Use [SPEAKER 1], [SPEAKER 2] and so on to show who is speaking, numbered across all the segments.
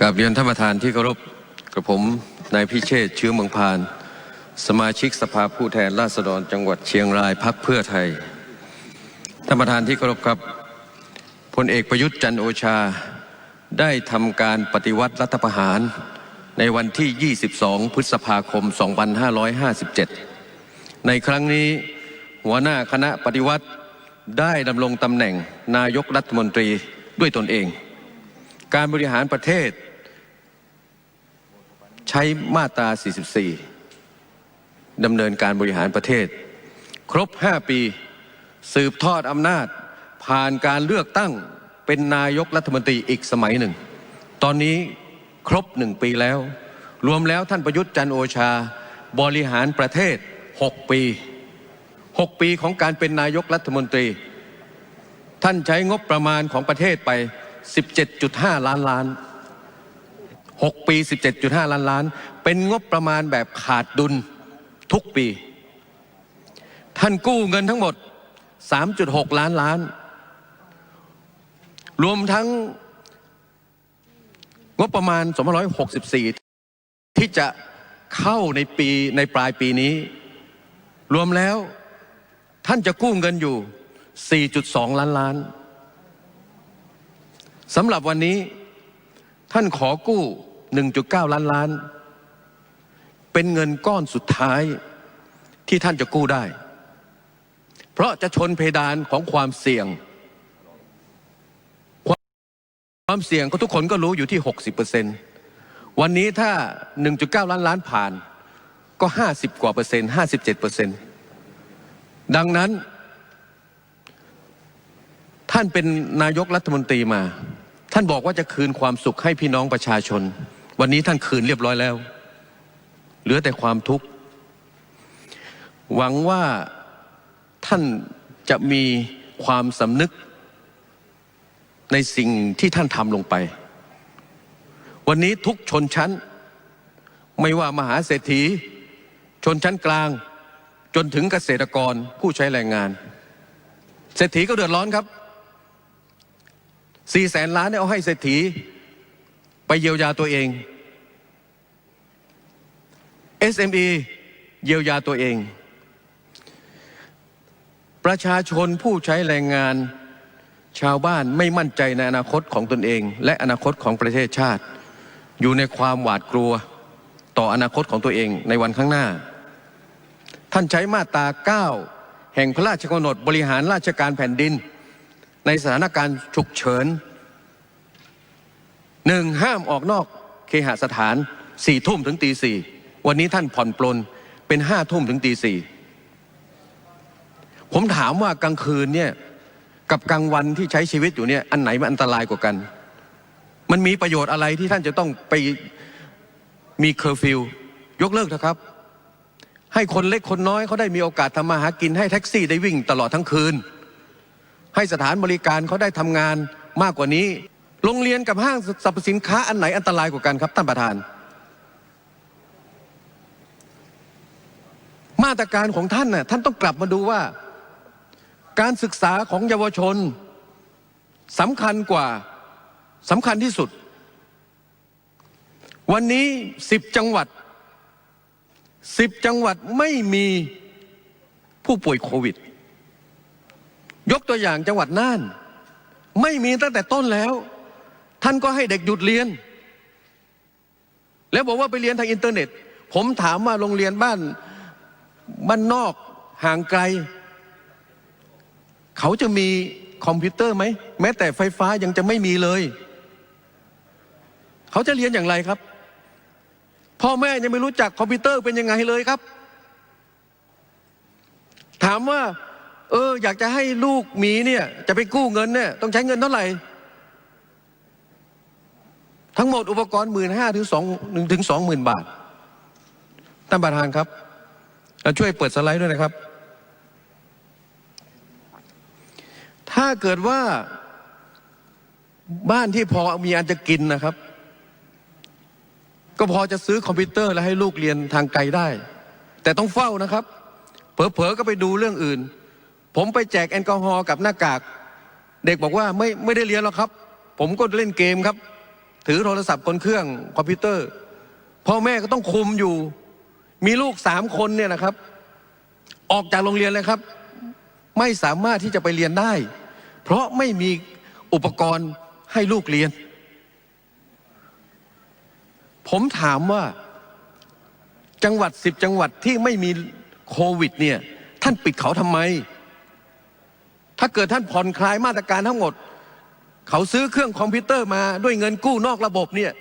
[SPEAKER 1] กราบเรียนท่านประธานที่เคารพกับผมนายพิเชษเชื้อเมืองพาน สมาชิกสภาผู้แทนราษฎรจังหวัดเชียงรายพักเพื่อไทยท่านประธานที่เคารพครับพลเอกประยุทธ์จันโอชาได้ทำการปฏิวัติรัฐประหารในวันที่ 22 พฤษภาคม 2557 ในครั้งนี้หัวหน้าคณะปฏิวัติได้ดำรงตำแหน่งนายกรัฐมนตรีด้วยตนเอง การบริหารประเทศ ใช้มาตรา 44ดำเนินการบริหารประเทศ ครบ 5 ปี สืบทอดอำนาจ ผ่านการเลือกตั้งเป็นนายกรัฐมนตรีอีกสมัยหนึ่ง ตอนนี้ครบหนึ่งปีแล้ว รวมแล้วท่านประยุทธ์จันโอชา บริหารประเทศ 6 ปี 6 ปีของการเป็นนายกรัฐมนตรี ท่านใช้งบประมาณของประเทศไป 17.5 ล้านล้าน 6 ปี 17.5 ล้านล้าน เป็นงบประมาณแบบขาดดุลทุกปี ท่านกู้เงินทั้งหมด 3.6 ล้านล้าน รวมทั้งงบประมาณ2564 ที่จะเข้าในปีในปลายปีนี้ รวมแล้วท่านจะกู้เงินอยู่ 4.2 ล้านล้าน สำหรับวันนี้ท่านขอกู้ 1.9 ล้านล้าน เป็นเงินก้อนสุดท้ายที่ท่านจะกู้ได้ เพราะจะชนเพดานของความเสี่ยง ความเสี่ยงก็ทุกคนก็รู้อยู่ที่ 60%วันนี้ถ้า 1.9 ล้านล้านผ่านก็ 50 กว่าเปอร์เซ็นต์ 57เปอร์เซ็นต์ดังนั้น ท่านเป็นนายกรัฐมนตรีมา ท่านบอกว่าจะคืนความสุขให้พี่น้องประชาชน วันนี้ท่านคืนเรียบร้อยแล้ว เหลือแต่ความทุกข์ หวังว่าท่านจะมีความสำนึกในสิ่งที่ท่านทำลงไป วันนี้ทุกชนชั้น ไม่ว่ามหาเศรษฐี ชนชั้นกลาง จนถึงเกษตรกรผู้ใช้แรงงาน เศรษฐีก็เดือดร้อนครับ สี่แสนล้านเนี่ยเอาให้เศรษฐี ไปเยียวยาตัวเอง SME เยียวยาตัวเอง ประชาชนผู้ใช้แรงงานชาวบ้านไม่มั่นใจในอนาคตของตนเอง และอนาคตของประเทศชาติ อยู่ในความหวาดกลัวต่ออนาคตของตัวเองในวันข้างหน้า ท่านใช้มาตรา 9 แห่งพระราชกำหนดบริหารราชการแผ่นดิน ในสถานการณ์ฉุกเฉินหนึ่งห้ามออกนอกเคหสถานสี่ทุ่มถึงตีสี่วันนี้ท่านผ่อนปลนเป็นห้าทุ่มถึงตีสี่ผมถามว่ากลางคืนเนี่ยกับกลางวันที่ใช้ชีวิตอยู่เนี่ยอันไหนมันอันตรายกว่ากัน มันมีประโยชน์อะไรที่ท่านจะต้องไปมีเคอร์ฟิวยกเลิกนะครับ ให้คนเล็กคนน้อยเขาได้มีโอกาสทำมาหากินให้แท็กซี่ได้วิ่งตลอดทั้งคืน ให้สถานบริการเขาได้ทำงานมากกว่านี้ โรงเรียนกับห้างสรรพสินค้าอันไหนอันตรายกว่ากันครับท่านประธาน มาตรการของท่านน่ะท่านต้องกลับมาดูว่า การศึกษาของเยาวชนสำคัญกว่าสำคัญที่สุด วันนี้สิบจังหวัดสิบจังหวัดไม่มีผู้ป่วยโควิด ยกตัวอย่างจังหวัดน่าน ไม่มีตั้งแต่ต้นแล้ว ท่านก็ให้เด็กหยุดเรียน แล้วบอกว่าไปเรียนทางอินเทอร์เน็ต ผมถามว่าโรงเรียนบ้านบ้านนอกห่างไกล เขาจะมีคอมพิวเตอร์ไหมแม้แต่ไฟฟ้ายังจะไม่มีเลย เขาจะเรียนอย่างไรครับ พ่อแม่ยังไม่รู้จักคอมพิวเตอร์เป็นยังไงเลยครับ ถามว่า เออ อยากจะให้ลูกหมีเนี่ย จะไปกู้เงินเนี่ยต้องใช้เงินเท่าไหร่ ทั้งหมดอุปกรณ์หมื่นห้าถึงสองหนึ่งถึงสองหมื่นบาทท่านประธานครับช่วยเปิดสไลด์ด้วยนะครับ ถ้าเกิดว่าบ้านที่พอมีอันจะกินนะครับ ก็พอจะซื้อคอมพิวเตอร์แล้วให้ลูกเรียนทางไกลได้ แต่ต้องเฝ้านะครับ เผลอๆก็ไปดูเรื่องอื่น ผมไปแจกแอลกอฮอล์กับหน้ากาก เด็กบอกว่าไม่ไม่ได้เรียนหรอกครับ ผมก็เล่นเกมครับ ถือโทรศัพท์บนเครื่องคอมพิวเตอร์พ่อแม่ก็ต้องคุมอยู่ มีลูกสามคนเนี่ยนะครับ ออกจากโรงเรียนเลยครับ ไม่สามารถที่จะไปเรียนได้ เพราะไม่มีอุปกรณ์ให้ลูกเรียน ผมถามว่าจังหวัดสิบจังหวัดที่ไม่มีโควิดเนี่ย ท่านปิดเขาทำไม ถ้าเกิดท่านผ่อนคลายมาตรการทั้งหมด เขาซื้อเครื่องคอมพิวเตอร์มาด้วยเงินกู้นอกระบบเนี่ย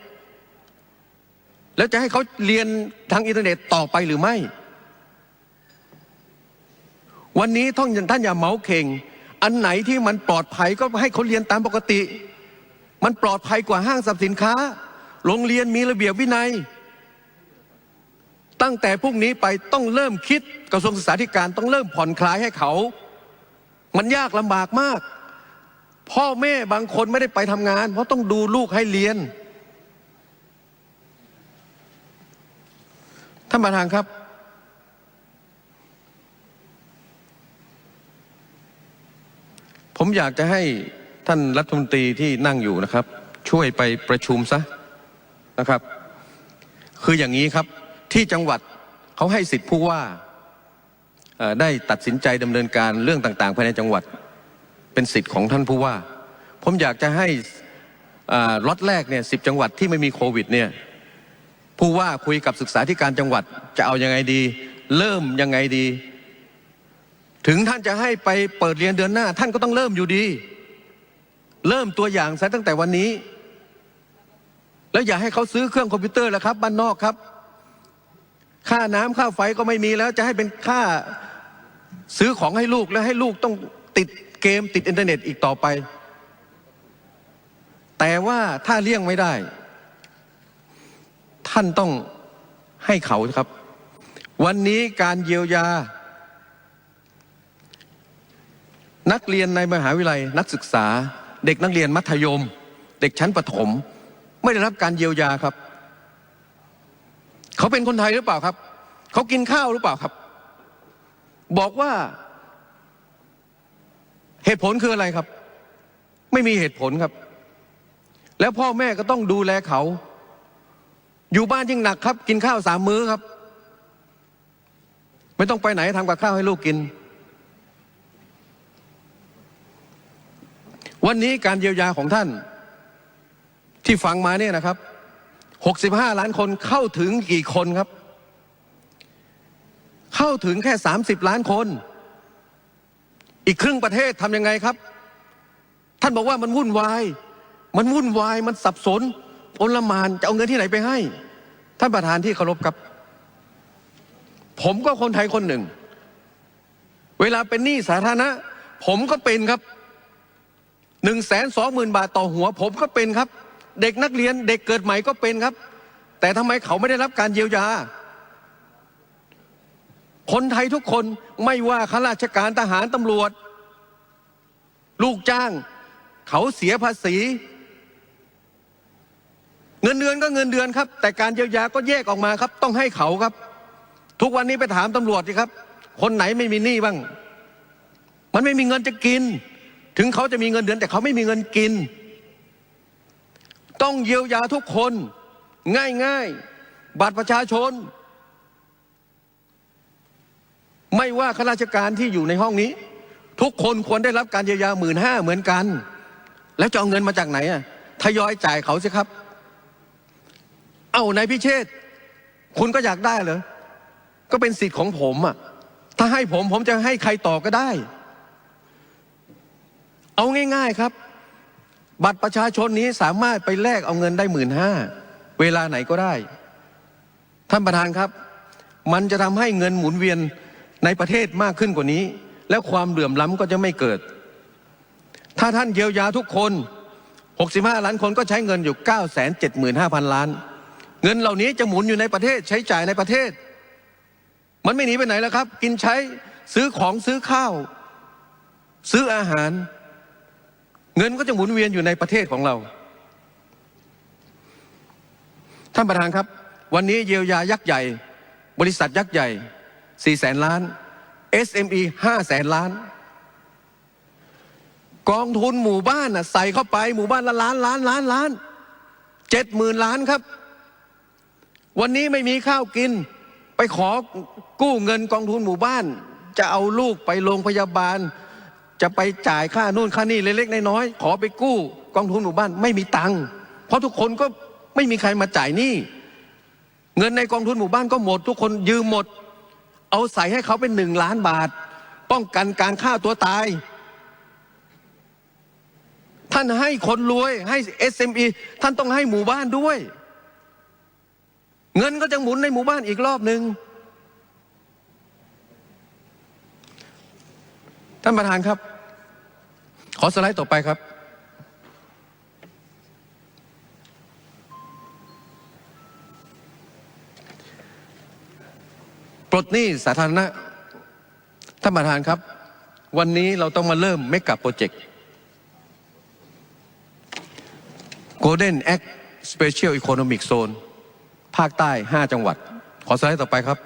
[SPEAKER 1] แล้วจะให้เขาเรียนทางอินเทอร์เน็ตต่อไปหรือไม่ วันนี้ท่านท่านอย่าเมาเข่ง อันไหนที่มันปลอดภัยก็ให้เขาเรียนตามปกติ มันปลอดภัยกว่าห้างสรรพสินค้า โรงเรียนมีระเบียบวินัย ตั้งแต่พรุ่งนี้ไปต้องเริ่มคิดกระทรวงศึกษาธิการต้องเริ่มผ่อนคลายให้เขา มันยากลำบากมาก พ่อแม่บางคนไม่ได้ไปทำงาน เพราะต้องดูลูกให้เรียนท่านประธานครับ ผมอยากจะให้ท่านรัฐมนตรีที่นั่งอยู่นะครับ ช่วยไปประชุมซะนะครับ คืออย่างนี้ครับที่จังหวัดเขาให้สิทธิผู้ว่า ได้ตัดสินใจดำเนินการเรื่องต่างๆ ภายในจังหวัดเป็นสิทธิ์ของท่านผู้ว่า ผมอยากจะให้ล็อตแรกเนี่ยสิบจังหวัดที่ไม่มีโควิดเนี่ยผู้ว่าคุยกับศึกษาธิการจังหวัดจะเอายังไงดี เริ่มยังไงดี ถึงท่านจะให้ไปเปิดเรียนเดือนหน้า ท่านก็ต้องเริ่มอยู่ดี เริ่มตัวอย่างซะตั้งแต่วันนี้ แล้วอย่าให้เขาซื้อเครื่องคอมพิวเตอร์แล้วครับบ้านนอกครับ ค่าน้ำค่าไฟก็ไม่มีแล้วจะให้เป็นค่า ซื้อของให้ลูกแล้วให้ลูกต้องติดเกมติดอินเทอร์เน็ตอีกต่อไป แต่ว่าถ้าเลี่ยงไม่ได้ ท่านต้องให้เขาครับ วันนี้การเยียวยา นักเรียนในมหาวิทยาลัยนักศึกษา เด็กนักเรียนมัธยม เด็กชั้นประถม ไม่ได้รับการเยียวยาครับ เขาเป็นคนไทยหรือเปล่าครับ เขากินข้าวหรือเปล่าครับ บอกว่าเหตุผลคืออะไรครับ ไม่มีเหตุผลครับ แล้วพ่อแม่ก็ต้องดูแลเขา อยู่บ้านยิ่งหนักครับ กินข้าวสามมื้อครับ ไม่ต้องไปไหนทำกับข้าวให้ลูกกิน วันนี้การเยียวยาของท่าน ที่ฟังมาเนี่ยนะครับ65ล้านคนเข้าถึงกี่คนครับ เข้าถึงแค่ 30 ล้านคน อีกครึ่งประเทศทำยังไงครับ ท่านบอกว่ามันวุ่นวาย มันวุ่นวาย มันสับสนโอลหมานจะเอาเงินที่ไหนไปให้ ท่านประธานที่เคารพครับ ผมก็คนไทยคนหนึ่ง เวลาเป็นหนี้สาธารณะ ผมก็เป็นครับหนึ่งแสนสองหมื่นบาทต่อหัว ผมก็เป็นครับ เด็กนักเรียนเด็กเกิดใหม่ก็เป็นครับ แต่ทำไมเขาไม่ได้รับการเยียวยา คนไทยทุกคนไม่ว่าข้าราชการทหารตำรวจ ลูกจ้าง เขาเสียภาษี เงินเดือนก็เงินเดือนครับ แต่การเยียวยาก็แยกออกมาครับ ต้องให้เขาครับ ทุกวันนี้ไปถามตำรวจสิครับ คนไหนไม่มีหนี้บ้าง มันไม่มีเงินจะกิน ถึงเขาจะมีเงินเดือน แต่เขาไม่มีเงินกิน ต้องเยียวยาทุกคน ง่ายๆบัตรประชาชน ไม่ว่าข้าราชการที่อยู่ในห้องนี้ ทุกคนควรได้รับการเยียวยาหมื่นห้าเหมือนกัน แล้วจะเอาเงินมาจากไหนอะทยอยจ่ายเขาสิครับ เอ้านายพิเชษคุณก็อยากได้เหรอก็เป็นสิทธิ์ของผมอะถ้าให้ผมผมจะให้ใครต่อก็ได้ เอาง่าย ๆครับ บัตรประชาชนนี้สามารถไปแลกเอาเงินได้หมื่นห้าเวลาไหนก็ได้ ท่านประธานครับ มันจะทำให้เงินหมุนเวียน ในประเทศมากขึ้นกว่านี้ แล้วความเหลื่อมล้ำก็จะไม่เกิด ถ้าท่านเยียวยาทุกคน 65 ล้านคนก็ใช้เงินอยู่ 975,000 ล้าน เงินเหล่านี้จะหมุนอยู่ในประเทศใช้จ่ายในประเทศ มันไม่หนีไปไหนแล้วครับ กินใช้ซื้อของซื้อข้าว ซื้ออาหาร เงินก็จะหมุนเวียนอยู่ในประเทศของเรา ท่านประธานครับ วันนี้เยียวยายักษ์ใหญ่ บริษัทยักษ์ใหญ่ 4แสนล้าน SME 5แสนล้าน กองทุนหมู่บ้านน่ะใส่เข้าไปหมู่บ้านละล้านล้านล้านล้านเจ็ดหมื่นล้านครับ วันนี้ไม่มีข้าวกิน ไปขอกู้เงินกองทุนหมู่บ้าน จะเอาลูกไปโรงพยาบาล จะไปจ่ายค่านู่นค่านี่เล็กๆน้อยๆขอไปกู้ กองทุนหมู่บ้านไม่มีตังค์เพราะทุกคนก็ไม่มีใครมาจ่ายหนี้เงินในกองทุนหมู่บ้านก็หมด ทุกคนยืมหมด เอาใส่ให้เขาเป็นหนึ่งล้านบาท ป้องกันการฆ่าตัวตาย ท่านให้คนรวยให้ SME ท่านต้องให้หมู่บ้านด้วย เงินก็จะหมุนในหมู่บ้านอีกรอบหนึ่งท่านประธานครับ ขอสไลด์ต่อไปครับ ปลดหนี้สาธารณะท่านประธานครับ วันนี้เราต้องมาเริ่มเมกับโปรเจกต์ Golden Act Special Economic Zone ภาคใต้ 5 จังหวัด ขอสไลด์ต่อไปครับ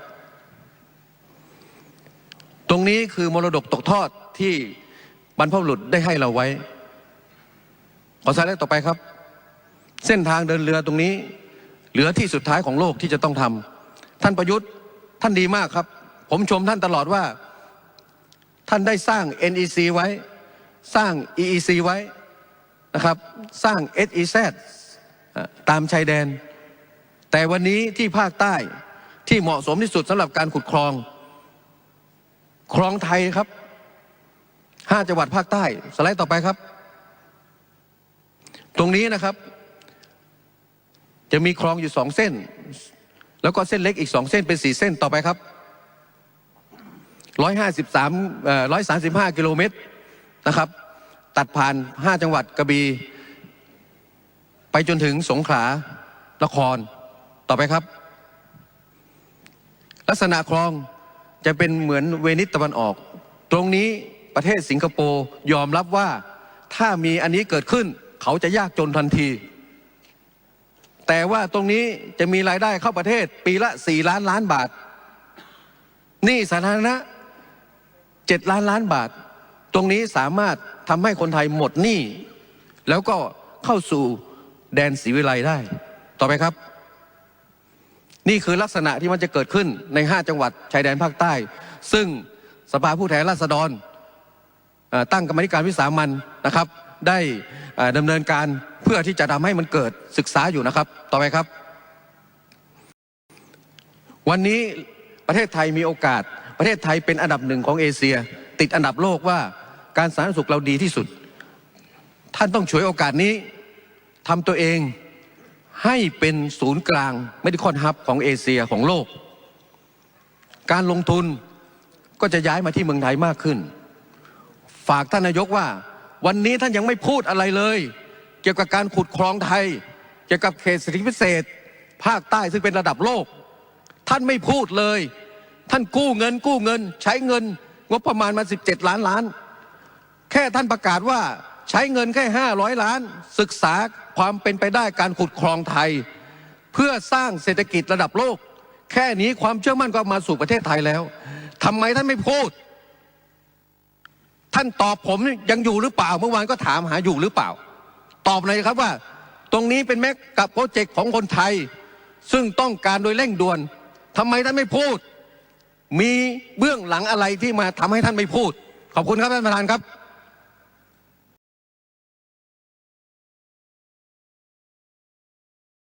[SPEAKER 1] ตรงนี้คือมรดกตกทอดที่บรรพบุรุษได้ให้เราไว้ ขอสไลด์ต่อไปครับ เส้นทางเดินเรือตรงนี้ เหลือที่สุดท้ายของโลกที่จะต้องทำท่านประยุทธ์ ท่านดีมากครับ ผมชมท่านตลอดว่า ท่านได้สร้าง NEC ไว้ สร้าง EEC ไว้นะครับ สร้าง SEZ อะตามชายแดน แต่วันนี้ที่ภาคใต้ที่เหมาะสมที่สุดสำหรับการขุดคลอง คลองไทยครับห้าจังหวัดภาคใต้ สไลด์ต่อไปครับ ตรงนี้นะครับ จะมีคลองอยู่สองเส้น แล้วก็เส้นเล็กอีกสองเส้นเป็นสี่เส้นต่อไปครับร้อยห้าสิบสามร้อยสามสิบห้ากิโลเมตรนะครับ ตัดผ่านห้าจังหวัดกระบี่ไปจนถึงสงขลานครต่อไปครับ ลักษณะคลองจะเป็นเหมือนเวนิสตะวันออก ตรงนี้ประเทศสิงคโปร์ยอมรับว่าถ้ามีอันนี้เกิดขึ้น เขาจะยากจนทันที แต่ว่าตรงนี้จะมีรายได้เข้าประเทศปีละ 4 ล้านล้านบาทหนี่สาธารณะ 7 ล้านล้านบาท ตรงนี้สามารถทำให้คนไทยหมดหนี้แล้วก็เข้าสู่แดนศรีวิไลได้ ต่อไปครับ นี่คือลักษณะที่มันจะเกิดขึ้นใน 5 จังหวัดชายแดนภาคใต้ ซึ่งสภาผู้แทนราษฎรตั้งกรรมธิการวิสามันนะครับ ได้เอ่อดำเนินการเพื่อที่จะทำให้มันเกิดศึกษาอยู่นะครับ ต่อไปครับ วันนี้ประเทศไทยมีโอกาส ประเทศไทยเป็นอันดับหนึ่งของเอเชีย ติดอันดับโลกว่าการสาธารณสุขเราดีที่สุด ท่านต้องฉวยโอกาสนี้ทำตัวเองให้เป็นศูนย์กลาง ไม่ได้คอนฮับของเอเชียของโลก การลงทุนก็จะย้ายมาที่เมืองไทยมากขึ้น ฝากท่านนายกว่า วันนี้ท่านยังไม่พูดอะไรเลย เกี่ยวกับการขุดคลองไทย เกี่ยวกับเขตเศรษฐกิจพิเศษ ภาคใต้ซึ่งเป็นระดับโลก ท่านไม่พูดเลย ท่านกู้เงิน กู้เงิน ใช้เงินงบประมาณมา 17 ล้านล้าน แค่ท่านประกาศว่าใช้เงินแค่ 500 ล้าน ศึกษาความเป็นไปได้การขุดคลองไทย เพื่อสร้างเศรษฐกิจระดับโลก แค่นี้ความเชื่อมั่นก็มาสู่ประเทศไทยแล้วทำไมท่านไม่พูด ท่านตอบผมยังอยู่หรือเปล่า เมื่อวานก็ถามหาอยู่หรือเปล่า ตอบเลยครับว่า ตรงนี้เป็นแม็กกับโปรเจกต์ของคนไทย ซึ่งต้องการโดยเร่งด่วนทำไมท่านไม่พูด มีเบื้องหลังอะไรที่มาทำให้ท่านไม่พูด ขอบคุณครับท่านประธานครับ